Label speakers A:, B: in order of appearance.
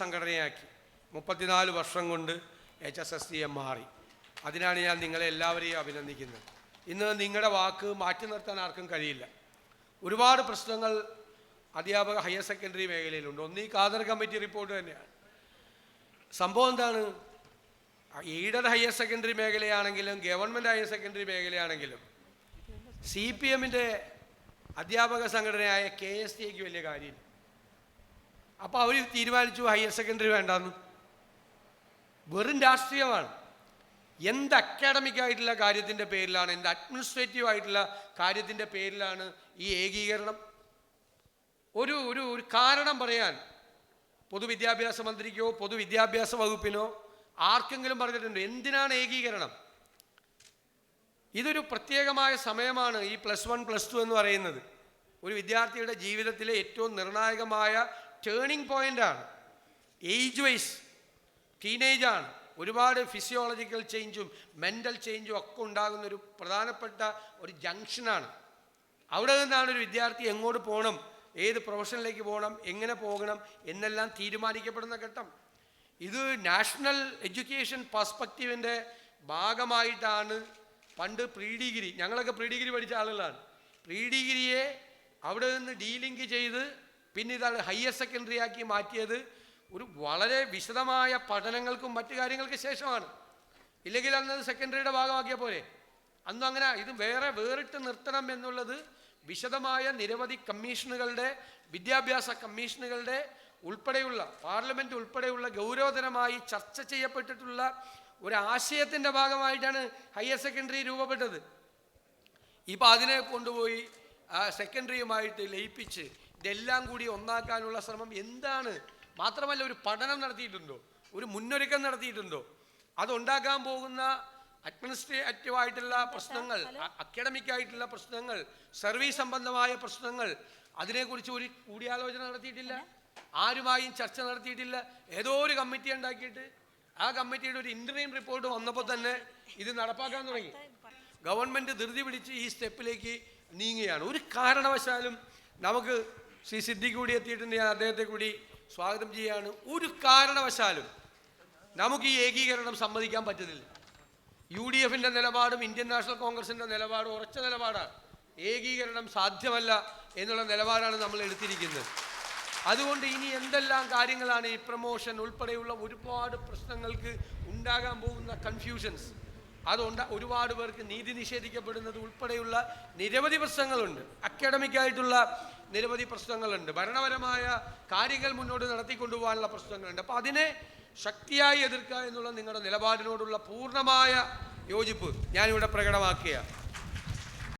A: സംഘടനയാക്കി. മുപ്പത്തിനാല് വർഷം കൊണ്ട് എച്ച് എസ് എസ് സിയെ മാറി. അതിനാണ് ഞാൻ നിങ്ങളെ എല്ലാവരെയും അഭിനന്ദിക്കുന്നത്. ഇന്ന് നിങ്ങളുടെ വാക്ക് മാറ്റി നിർത്താൻ ആർക്കും കഴിയില്ല. ഒരുപാട് പ്രശ്നങ്ങൾ അധ്യാപക ഹയർ സെക്കൻഡറി മേഖലയിലുണ്ട്. ഒന്ന് ഈ കാതർ കമ്മിറ്റി റിപ്പോർട്ട് തന്നെയാണ്. സംഭവം എന്താണ്? എയ്ഡഡ് ഹയർ സെക്കൻഡറി മേഖലയാണെങ്കിലും ഗവൺമെന്റ് ഹയർ സെക്കൻഡറി മേഖലയാണെങ്കിലും സി പി എമ്മിന്റെ അധ്യാപക സംഘടനയായ കെ എസ് ടിക്ക് വലിയ കാര്യമില്ല. അപ്പോൾ അവർ തീരുമാനിച്ചു ഹയർ സെക്കൻഡറി വേണ്ടെന്ന്. വെറും രാഷ്ട്രീയമാണ്. എന്ത് അക്കാഡമിക് ആയിട്ടുള്ള കാര്യത്തിന്റെ പേരിലാണ് എന്ത് അഡ്മിനിസ്ട്രേറ്റീവ് ആയിട്ടുള്ള കാര്യത്തിന്റെ പേരിലാണ് ഈ ഏകീകരണം? ഒരു ഒരു ഒരു കാരണം പറയാൻ പൊതുവിദ്യാഭ്യാസ മന്ത്രിക്കോ പൊതുവിദ്യാഭ്യാസ വകുപ്പിനോ ആർക്കെങ്കിലും പറഞ്ഞിട്ടുണ്ട് എന്തിനാണ് ഏകീകരണം? ഇതൊരു പ്രത്യേകമായ സമയമാണ് ഈ പ്ലസ് വൺ പ്ലസ് ടു എന്ന് പറയുന്നത്. ഒരു വിദ്യാർത്ഥിയുടെ ജീവിതത്തിലെ ഏറ്റവും നിർണായകമായ ടേണിംഗ് പോയിന്റാണ് ഏജ് വൈസ് ടീനേജാണ് ഒരുപാട് ഫിസിയോളജിക്കൽ ചേഞ്ചും മെന്റൽ ചേഞ്ചും ഒക്കെ ഉണ്ടാകുന്ന ഒരു പ്രധാനപ്പെട്ട ഒരു ജംഗ്ഷനാണ് അവിടെ നിന്നാണ് ഒരു വിദ്യാർത്ഥി എങ്ങോട്ട് പോകണം ഏത് പ്രൊഫഷനിലേക്ക് പോകണം എങ്ങനെ പോകണം എന്നെല്ലാം തീരുമാനിക്കപ്പെടുന്ന ഘട്ടം. ഇത് നാഷണൽ എഡ്യൂക്കേഷൻ പെർസ്പെക്റ്റീവിന്റെ ഭാഗമായിട്ടാണ് പണ്ട് പ്രീ ഡിഗ്രി ഞങ്ങളൊക്കെ പ്രീ ഡിഗ്രി പഠിച്ച ആളുകളാണ്. പ്രീ ഡിഗ്രിയെ അവിടെ നിന്ന് ഡീലിങ്ക് ചെയ്ത് പിന്നെ ഇതാണ് ഹയർ സെക്കൻഡറി ആക്കി മാറ്റിയത് ഒരു വളരെ വിശദമായ പഠനങ്ങൾക്കും മറ്റു കാര്യങ്ങൾക്ക് ശേഷമാണ്. ഇല്ലെങ്കിൽ അന്നത് സെക്കൻഡറിയുടെ ഭാഗമാക്കിയ പോലെ അന്നും അങ്ങനെ ഇത് വേറെ വേറിട്ട് നിർത്തണം എന്നുള്ളത് വിശദമായ നിരവധി കമ്മീഷനുകളുടെ വിദ്യാഭ്യാസ കമ്മീഷനുകളുടെ ഉൾപ്പെടെയുള്ള പാർലമെന്റ് ഉൾപ്പെടെയുള്ള ഗൗരവതരമായി ചർച്ച ചെയ്യപ്പെട്ടിട്ടുള്ള ഒരു ആശയത്തിന്റെ ഭാഗമായിട്ടാണ് ഹയർ സെക്കൻഡറി രൂപപ്പെട്ടത്. ഇപ്പം അതിനെ കൊണ്ടുപോയി സെക്കൻഡറിയുമായിട്ട് ലയിപ്പിച്ച് ഇതെല്ലാം കൂടി ഒന്നാക്കാനുള്ള ശ്രമം എന്താണ്? മാത്രമല്ല ഒരു പഠനം നടത്തിയിട്ടുണ്ടോ? ഒരു മുന്നൊരുക്കം നടത്തിയിട്ടുണ്ടോ? അതുണ്ടാക്കാൻ പോകുന്ന അഡ്മിനിസ്ട്രേറ്റീവ് ആയിട്ടുള്ള പ്രശ്നങ്ങൾ അക്കാഡമിക് ആയിട്ടുള്ള പ്രശ്നങ്ങൾ സർവീസ് സംബന്ധമായ പ്രശ്നങ്ങൾ അതിനെക്കുറിച്ച് ഒരു കൂടിയാലോചന നടത്തിയിട്ടില്ല? ആരുമായും ചർച്ച നടത്തിയിട്ടില്ല? ഏതോ ഒരു കമ്മിറ്റി ഉണ്ടാക്കിയിട്ട് ആ കമ്മിറ്റിയുടെ ഒരു ഇന്റർവ്യൂ റിപ്പോർട്ട് വന്നപ്പോൾ തന്നെ ഇത് നടപ്പാക്കാൻ തുടങ്ങി. ഗവൺമെന്റ് ധൃതി പിടിച്ച് ഈ സ്റ്റെപ്പിലേക്ക് നീങ്ങുകയാണ്. ഒരു കാരണവശാലും നമുക്ക് ശ്രീ സിദ്ദിഖ് കൂടി എത്തിയിട്ടുണ്ട്. ഞാൻ അദ്ദേഹത്തെ കൂടി സ്വാഗതം ചെയ്യുകയാണ്. ഒരു കാരണവശാലും നമുക്ക് ഈ ഏകീകരണം സമ്മതിക്കാൻ പറ്റുന്നില്ല. യു ഡി എഫിന്റെ നിലപാടും ഇന്ത്യൻ നാഷണൽ കോൺഗ്രസിന്റെ നിലപാടും ഉറച്ച നിലപാടാണ്. ഏകീകരണം സാധ്യമല്ല എന്നുള്ള നിലപാടാണ് നമ്മൾ എടുത്തിരിക്കുന്നത്. അതുകൊണ്ട് ഇനി എന്തെല്ലാം കാര്യങ്ങളാണ് ഈ പ്രമോഷൻ ഉൾപ്പെടെയുള്ള ഒരുപാട് പ്രശ്നങ്ങൾക്ക് ഉണ്ടാകാൻ പോകുന്ന കൺഫ്യൂഷൻസ് അതുകൊണ്ട് ഒരുപാട് പേർക്ക് നീതി നിഷേധിക്കപ്പെടുന്നത് ഉൾപ്പെടെയുള്ള നിരവധി പ്രശ്നങ്ങളുണ്ട്. അക്കാഡമിക്കായിട്ടുള്ള നിരവധി പ്രശ്നങ്ങളുണ്ട്. ഭരണപരമായ കാര്യങ്ങൾ മുന്നോട്ട് നടത്തിക്കൊണ്ടുപോകാനുള്ള പ്രശ്നങ്ങളുണ്ട്. അപ്പോൾ അതിനെ ശക്തിയായി എതിർക്കുക എന്നുള്ള നിങ്ങളുടെ നിലപാടിനോടുള്ള പൂർണമായ യോജിപ്പ് ഞാനിവിടെ പ്രകടമാക്കുകയാണ്.